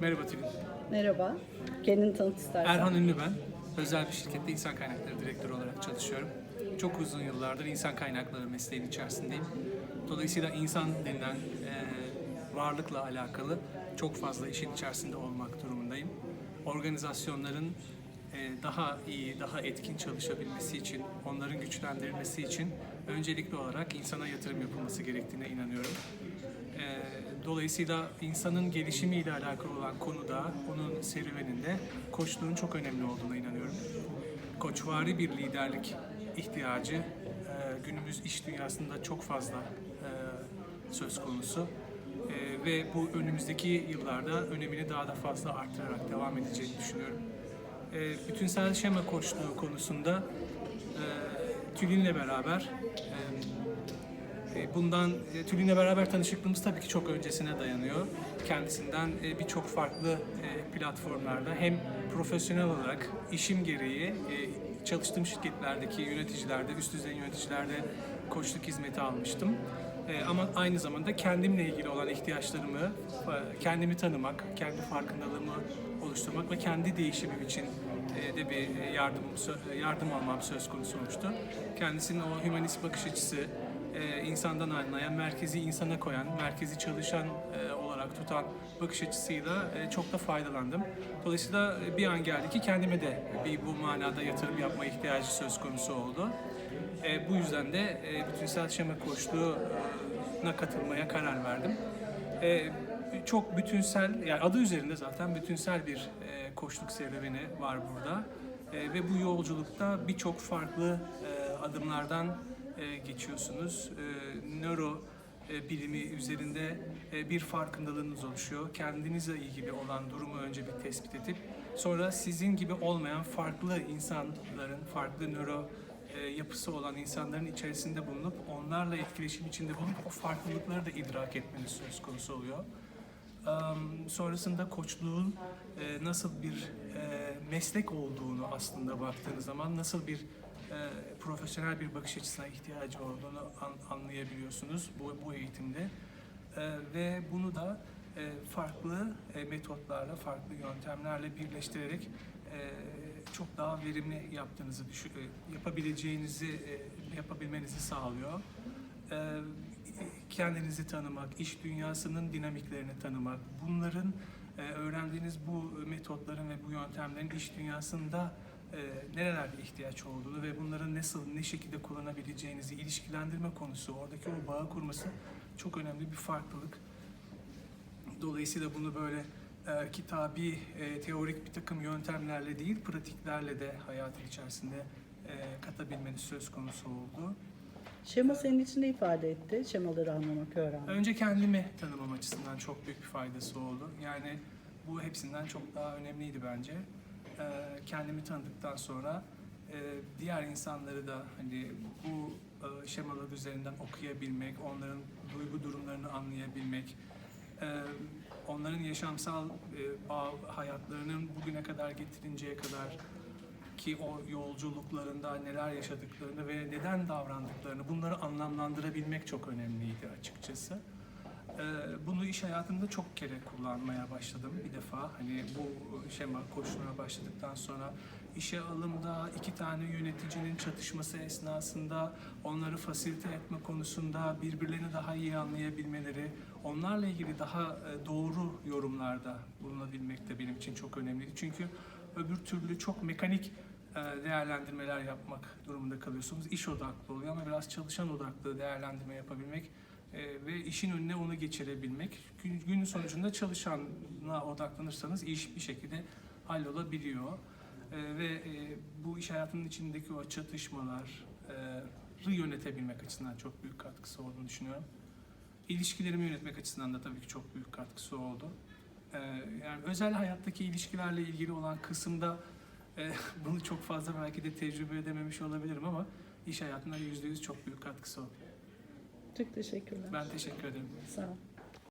Merhaba Tülin. Merhaba. Kendini tanıt istersen. Erhan Ünlü ben. Özel bir şirkette insan kaynakları direktörü olarak çalışıyorum. Çok uzun yıllardır insan kaynakları mesleğinin içerisindeyim. Dolayısıyla insan denilen e, varlıkla alakalı çok fazla işin içerisinde olmak durumundayım. Organizasyonların e, daha iyi, daha etkin çalışabilmesi için, onların güçlendirilmesi için öncelikli olarak insana yatırım yapılması gerektiğine inanıyorum. Ee, Dolayısıyla insanın gelişimiyle alakalı olan konuda, onun serüveninde koçluğun çok önemli olduğuna inanıyorum. Koçvari bir liderlik ihtiyacı e, günümüz iş dünyasında çok fazla e, söz konusu. E, Ve bu önümüzdeki yıllarda önemini daha da fazla arttırarak devam edeceğini düşünüyorum. E, Bütünsel şema koçluğu konusunda Tülin'le beraber e, Bundan e, Tülin'le beraber tanışıklığımız tabii ki çok öncesine dayanıyor. Kendisinden e, birçok farklı platformlarda hem profesyonel olarak işim gereği çalıştığım şirketlerdeki yöneticilerde, üst düzey yöneticilerde koçluk hizmeti almıştım. Ama aynı zamanda kendimle ilgili olan ihtiyaçlarımı, kendimi tanımak, kendi farkındalığımı oluşturmak ve kendi değişimim için de bir e, yardım yardım almam söz konusu olmuştu. Kendisinin o hümanist bakış açısı, e, insandan anlayan, merkezi insana koyan, merkezi çalışan e, olarak tutan bakış açısıyla e, çok da faydalandım. Dolayısıyla e, bir an geldi ki kendime de bir bu manada yatırım yapma ihtiyacı söz konusu oldu. E, bu yüzden de e, bütünsel şema koçluğuna katılmaya karar verdim. Çok bütünsel, yani adı üzerinde zaten bütünsel bir e, koçluk serüveni var burada. E, ve bu yolculukta birçok farklı e, adımlardan e, geçiyorsunuz. E, nöro e, bilimi üzerinde e, bir farkındalığınız oluşuyor. Kendinizle ilgili olan durumu önce bir tespit edip sonra sizin gibi olmayan farklı insanların, farklı nöro e, yapısı olan insanların içerisinde bulunup onlarla etkileşim içinde bulunup o farklılıkları da idrak etmeniz söz konusu oluyor. Sonrasında koçluğun e, nasıl bir e, meslek olduğunu aslında baktığınız zaman nasıl bir e, profesyonel bir bakış açısına ihtiyacı olduğunu an- anlayabiliyorsunuz bu, bu eğitimde. Ve bunu da farklı metotlarla, farklı yöntemlerle birleştirerek çok daha verimli yaptığınızı yapabileceğinizi yapabilmenizi sağlıyor. Kendinizi tanımak, iş dünyasının dinamiklerini tanımak, bunların e, öğrendiğiniz bu metotların ve bu yöntemlerin iş dünyasında e, nerelerde ihtiyaç olduğunu ve bunları nasıl, ne şekilde kullanabileceğinizi ilişkilendirme konusu, oradaki o bağı kurması çok önemli bir farklılık. Dolayısıyla bunu böyle e, kitabi, e, teorik bir takım yöntemlerle değil, pratiklerle de hayatın içerisinde e, katabilmeniz söz konusu oldu. Şema senin için ne ifade etti? Şemaları anlamak, öğrenmek. Önce kendimi tanımam açısından çok büyük bir faydası oldu. Yani bu hepsinden çok daha önemliydi bence. Ee, kendimi tanıdıktan sonra e, diğer insanları da hani bu e, şemalar üzerinden okuyabilmek, onların duygu durumlarını anlayabilmek, e, onların yaşamsal hayatlarının bugüne kadar getirinceye kadar ki o yolculuklarında neler yaşadıklarını ve neden davrandıklarını bunları anlamlandırabilmek çok önemliydi açıkçası. Ee, Bunu iş hayatında çok kere kullanmaya başladım bir defa. Hani bu şema koşuluna başladıktan sonra işe alımda iki tane yöneticinin çatışması esnasında onları fasilite etme konusunda birbirlerini daha iyi anlayabilmeleri, onlarla ilgili daha e, doğru yorumlarda bulunabilmek de benim için çok önemliydi. Çünkü öbür türlü çok mekanik e, değerlendirmeler yapmak durumunda kalıyorsunuz. İş odaklı oluyor ama biraz çalışan odaklı değerlendirme yapabilmek e, ve işin önüne onu geçirebilmek. Gün, günün sonucunda çalışana odaklanırsanız iş bir şekilde hallolabiliyor. E, ve bu iş hayatının içindeki o çatışmaları yönetebilmek açısından çok büyük katkısı olduğunu düşünüyorum. İlişkilerimi yönetmek açısından da tabii ki çok büyük katkısı oldu. E, yani özel hayattaki ilişkilerle ilgili olan kısımda e, bunu çok fazla belki de tecrübe edememiş olabilirim ama iş hayatında yüzde yüz çok büyük katkısı oldu. Çok teşekkürler. Ben teşekkür ederim. Sağ ol.